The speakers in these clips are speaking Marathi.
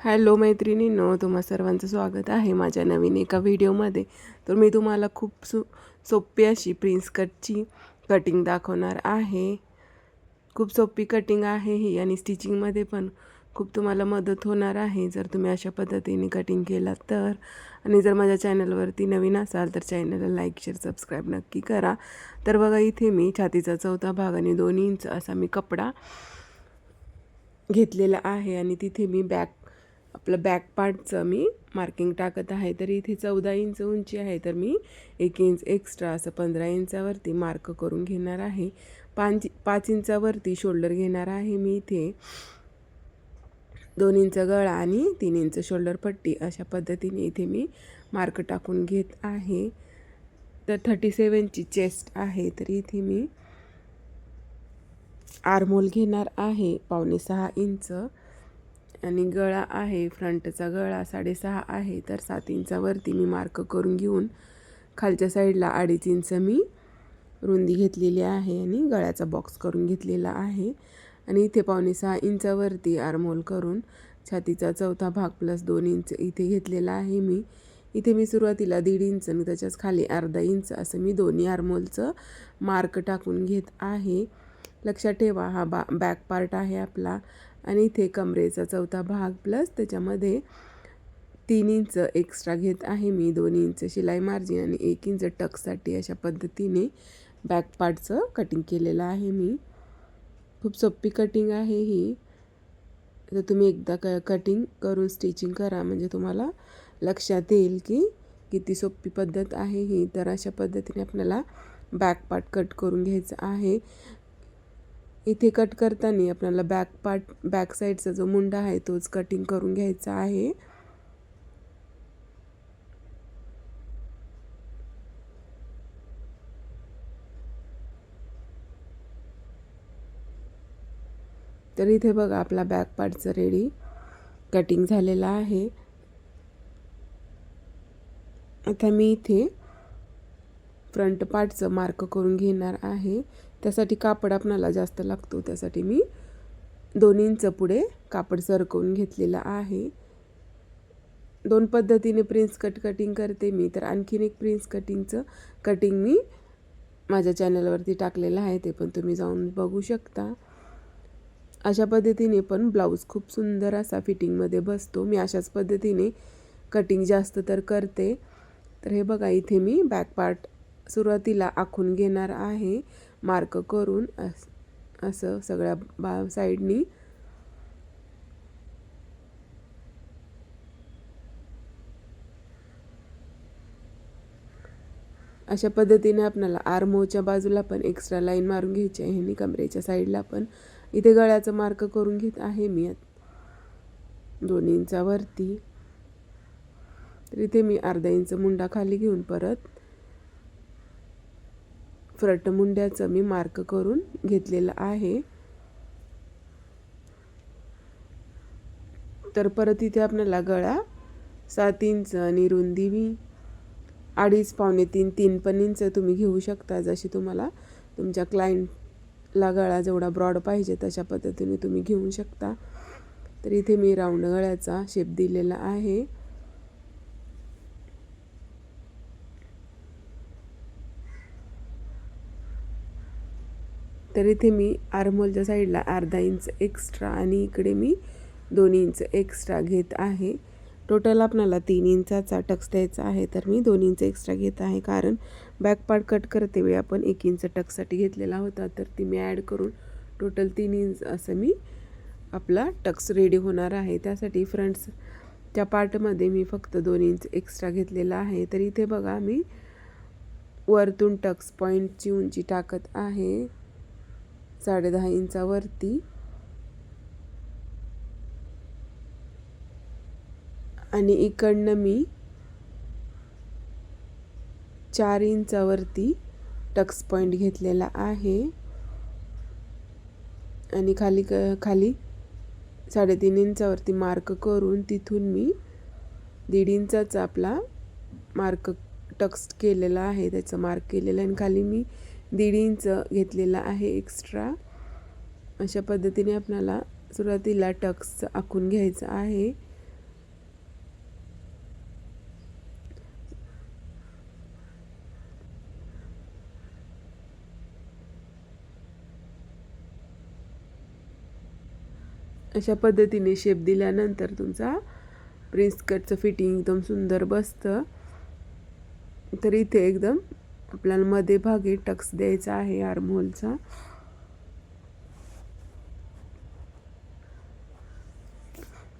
हॅलो मैत्रिणींनो तुम्हा सर्वांचं स्वागत आहे माझ्या नवीन एका व्हिडिओमध्ये. तर मी तुम्हाला खूप सु सोपी अशी प्रिन्स कटची कटिंग दाखवणार आहे. खूप सोपी कटिंग आहे ही आणि स्टिचिंगमध्ये पण खूप तुम्हाला मदत होणार आहे. जर तुम्ही अशा पद्धतीने कटिंग केला तर. आणि जर माझ्या चॅनलवरती नवीन असाल तर चॅनलला लाईक शेअर सबस्क्राईब नक्की करा. तर बघा इथे मी छातीचा चौथा भाग आणि दोन इंच असा मी कपडा घेतलेला आहे आणि तिथे मी बॅक आपलं बॅक पार्टचं मी मार्किंग टाकत आहे. तर इथे चौदा इंच उंची आहे. तर मी एक इंच एक्स्ट्रा असं पंधरा इंचावरती मार्क करून घेणार आहे. पाच पाच इंचावरती शोल्डर घेणार आहे मी इथे. दोन इंच गळा आणि तीन इंच शोल्डर पट्टी अशा पद्धतीने इथे मी मार्क टाकून घेत आहे. तर थर्टी सेवनची चेस्ट आहे. तर इथे मी आरमोल घेणार आहे. पावणे सहा इंच. आणि गळा आहे फ्रंटचा गळा साडेसहा आहे तर सात इंचावरती मी मार्क करून घेऊन खालच्या साईडला अडीच इंच मी रुंदी घेतलेली आहे आणि गळ्याचा बॉक्स करून घेतलेला आहे. आणि इथे पावणे सहा इंचावरती आरमोल करून छातीचा चौथा भाग प्लस दोन इंच इथे घेतलेला आहे मी. इथे मी सुरुवातीला दीड इंच आणि त्याच्याच खाली अर्धा इंच असं मी दोन्ही आरमोलचं मार्क टाकून घेत आहे. लक्षात ठेवा हा बा बॅक पार्ट आहे आपला. आणि इथे कमरेचा चौथा भाग प्लस त्याच्यामध्ये तीन इंच एक्स्ट्रा घेत आहे मी. दोन इंच शिलाई मार्जिन आणि एक इंच टकसाठी अशा पद्धतीने बॅक पार्टचं कटिंग केलेलं आहे मी. खूप सोपी कटिंग आहे ही. तर तुम्ही एकदा क कटिंग करून स्टिचिंग करा. म्हणजे तुम्हाला लक्षात येईल की किती सोपी पद्धत आहे ही. तर अशा पद्धतीने आपल्याला बॅक पार्ट कट करून घ्यायचं आहे. इथे कट करताना आपल्याला बॅक पार्ट बॅक साईडचा जो मुंडा आहे तोच कटिंग करून घ्यायचा आहे. तर इथे बघा आपला बॅक पार्टचं रेडी कटिंग झालेला आहे. आता मी इथे फ्रंट पार्टचं मार्क करून घेणार आहे. त्यासाठी कापड आपणाला जास्त लागतो. त्यासाठी मी दोन इंच पुढे कापड सरकवून घेतलेलं आहे. दोन पद्धतीने प्रिन्स कट कटिंग करते मी. तर आणखीन एक प्रिन्स कटिंगचं कटिंग मी माझ्या चॅनलवरती टाकलेलं आहे. ते पण तुम्ही जाऊन बघू शकता. अशा पद्धतीने पण ब्लाऊज खूप सुंदर असा फिटिंगमध्ये बसतो. मी अशाच पद्धतीने कटिंग जास्त तर करते. तर हे बघा इथे मी बॅक पार्ट सुरुवातीला आखून घेणार आहे. मार्क करून अस असं सगळ्या बा साईडनी अशा पद्धतीने आपल्याला आरमोच्या बाजूला पण एक्स्ट्रा लाईन मारून घ्यायची आहे. आणि कमरेच्या साईडला पण इथे गळ्याचं मार्क करून घेत आहे मी. दोन इंचावरती तर इथे मी अर्धा इंच मुंडा खाली घेऊन परत फ्रटमुंड्याचं मी मार्क करून घेतलेलं आहे. तर परत इथे आपल्याला गळा सात इंच आणि रुंदी मी अडीच पावणे तीन तीन पण इंच तुम्ही घेऊ शकता. जशी तुम्हाला तुमच्या क्लायंटला गळा जेवढा ब्रॉड पाहिजे तशा पद्धतीने तुम्ही घेऊ शकता. तर इथे मी राऊंड गळ्याचा शेप दिलेला आहे. तर इथे मी आरमोलच्या साईडला अर्धा इंच एक्स्ट्रा आणि इकडे मी दोन इंच एक्स्ट्रा घेत आहे. टोटल आपणाला तीन इंचाचा टक्स द्यायचा आहे तर मी दोन इंच एक्स्ट्रा घेत आहे. कारण बॅक पार्ट कट करते वेळी आपण एक इंच टक्ससाठी घेतलेला होता तर ती मी ॲड करून टोटल तीन इंच असं मी आपला टक्स रेडी होणार आहे. त्यासाठी फ्रंट्सच्या पार्टमध्ये मी फक्त दोन इंच एक्स्ट्रा घेतलेला आहे. तर इथे बघा मी वरतून टक्स पॉईंटची उंची टाकत आहे. साडेदहा इंचावरती. आणि इकडनं मी चार इंचावरती टक्स पॉईंट घेतलेला आहे. आणि खाली क खाली साडेतीन इंचावरती मार्क करून तिथून मी दीड इंचाचा आपला मार्क टक्स केलेला आहे. त्याचं मार्क केलेलं आणि खाली मी दीड इंच घेतलेला आहे एक्स्ट्रा अशा पद्धतीने आपल्याला सुरुवातीला टक्स आखून घ्यायचं आहे. अशा पद्धतीने शेप दिल्यानंतर तुमचा प्रिन्स कटचं फिटिंग एकदम सुंदर बसतं. तर इथे एकदम आपल्याला मध्ये भागी टक्स द्यायचा आहे आर्महोलचा.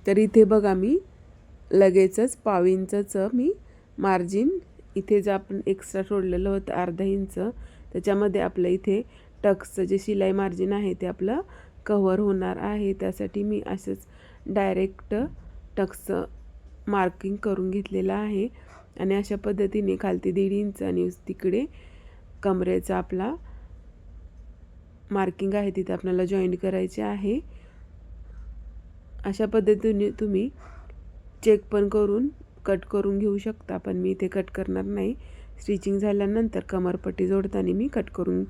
तर इथे बघा मी लगेचच पाव इंचाचं मी मार्जिन इथे जे आपण एक्स्ट्रा सोडलेलं होतं अर्धा इंच त्याच्यामध्ये आपलं इथे टक्सचं जे शिलाई मार्जिन आहे ते आपलं कव्हर होणार आहे. त्यासाठी मी असंच डायरेक्ट टक्सचं मार्किंग करून घेतलेलं आहे. आणि अशा पद्धतीने खालती दीड इंच आणि तिकडे कमरेचा आपला मार्किंग आहे तिथे आपल्याला जॉईंट करायचे आहे. अशा पद्धतीने तुम्ही चेक पण करून कट करून घेऊ शकता पण मी इथे कट करणार नाही. स्टिचिंग झाल्यानंतर कमरपट्टी जोडताना मी कट करून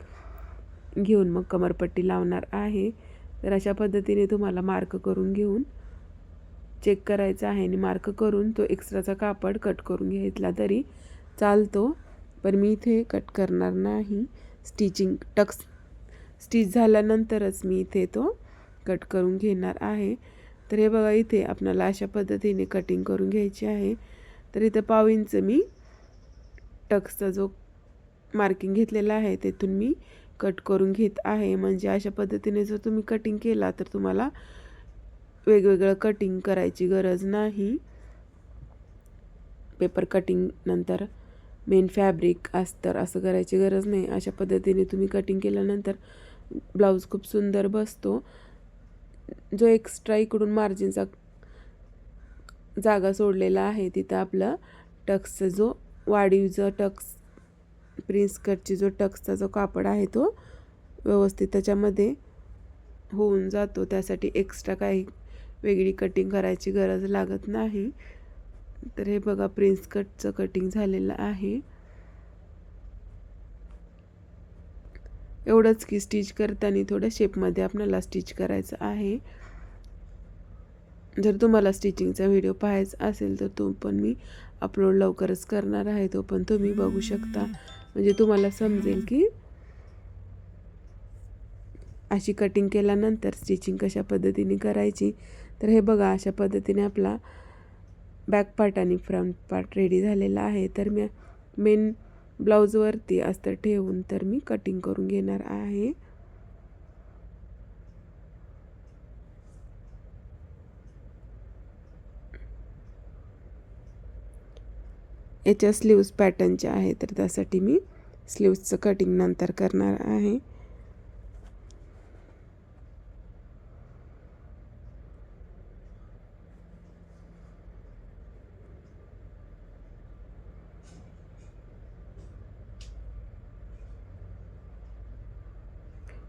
घेऊन मग कमरपट्टी लावणार आहे. तर अशा पद्धतीने तुम्हाला मार्क करून घेऊन चेक करायचा आहे आणि मार्क करून तो एक्स्ट्राचा कापड कट करून घेतला तरी चालतो. पण मी इथे कट करणार नाही. स्टिचिंग टक्स स्टिच झाल्यानंतरच मी इथे तो कट करून घेणार आहे. तर हे बघा इथे आपल्याला अशा पद्धतीने कटिंग करून घ्यायची आहे. तर इथं पाव इंच मी टक्सचा जो मार्किंग घेतलेला आहे तेथून मी कट करून घेत आहे. म्हणजे अशा पद्धतीने जर तुम्ही कटिंग केला तर तुम्हाला वेगवेगळं कटिंग करायची गरज नाही. पेपर कटिंग नंतर मेन फॅब्रिक अस्तर असं करायची गरज नाही. अशा पद्धतीने तुम्ही कटिंग केल्यानंतर ब्लाऊज खूप सुंदर बसतो. जो एक्स्ट्रा इकडून मार्जिनचा जागा सोडलेला आहे तिथं आपलं टक्सचा जो वाढीवचा टक्स प्रिन्स कटची जो टक्सचा जो कापड आहे तो व्यवस्थित त्याच्यामध्ये होऊन जातो. त्यासाठी एक्स्ट्रा काही वेगळी कटिंग करायची गरज लागत नाही. तर हे बघा प्रिन्स कटचं कटिंग झालेलं आहे. एवढंच की स्टिच करताना थोड्या शेपमध्ये आपल्याला स्टिच करायचं आहे. जर तुम्हाला स्टिचिंगचा व्हिडिओ पाहायचा असेल तर तो पण मी अपलोड लवकरच करणार आहे. तो पण तुम्ही बघू शकता. म्हणजे तुम्हाला समजेल की अशी कटिंग केल्यानंतर स्टिचिंग कशा पद्धतीने करायची? तर हे बघा अशा पद्धतीने आपला बॅक पार्ट आणि फ्रंट पार्ट रेडी झालेला आहे. तर मी मेन ब्लाऊजवरती अस्तर ठेवून तर मी कटिंग करून घेणार आहे. याच्या स्लीव्स पॅटर्नच्या आहे तर त्यासाठी मी स्लीव्सचं कटिंग नंतर करणार आहे.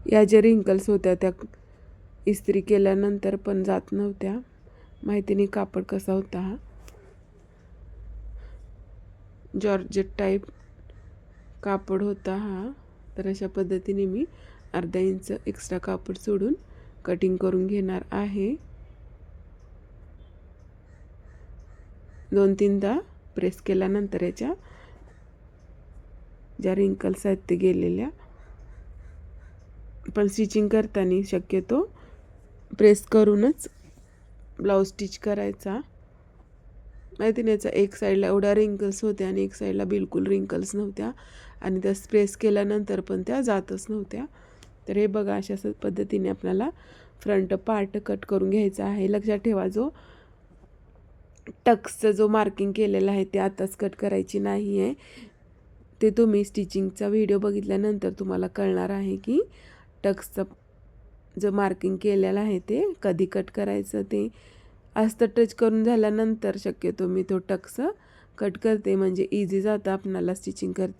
या ज्या रिंकल्स होत्या त्या इस्त्री केल्यानंतर पण जात नव्हत्या. माहिती नाही कापड कसा होता हा? जॉर्जेट टाईप कापड होता हा. तर अशा पद्धतीने मी अर्धा इंच एक्स्ट्रा कापड सोडून कटिंग करून घेणार आहे. दोन तीनदा प्रेस केल्यानंतर याच्या ज्या रिंकल्स आहेत ते गेलेल्या पण स्टिचिंग करताना शक्यतो प्रेस करूनच ब्लाऊज स्टिच करायचा. माहिती नाही याचा एक साईडला एवढ्या रिंकल्स होत्या आणि एक साईडला बिलकुल रिंकल्स नव्हत्या. आणि त्या स्प्रेस केल्यानंतर पण त्या जातच नव्हत्या. तर हे बघा अशा पद्धतीने आपल्याला फ्रंट पार्ट कट करून घ्यायचा आहे. लक्षात ठेवा जो टक्सचं जो मार्किंग केलेलं आहे ते आताच कट करायची नाही आहे ते तुम्ही स्टिचिंगचा व्हिडिओ बघितल्यानंतर तुम्हाला कळणार आहे की टक्सचं जो मार्किंग केलेलं आहे ते कधी कट करायचं ते असतं टच करून झाल्यानंतर शक्यतो मी तो टक्स कट करते. म्हणजे इझी जातं आपणाला स्टिचिंग करते.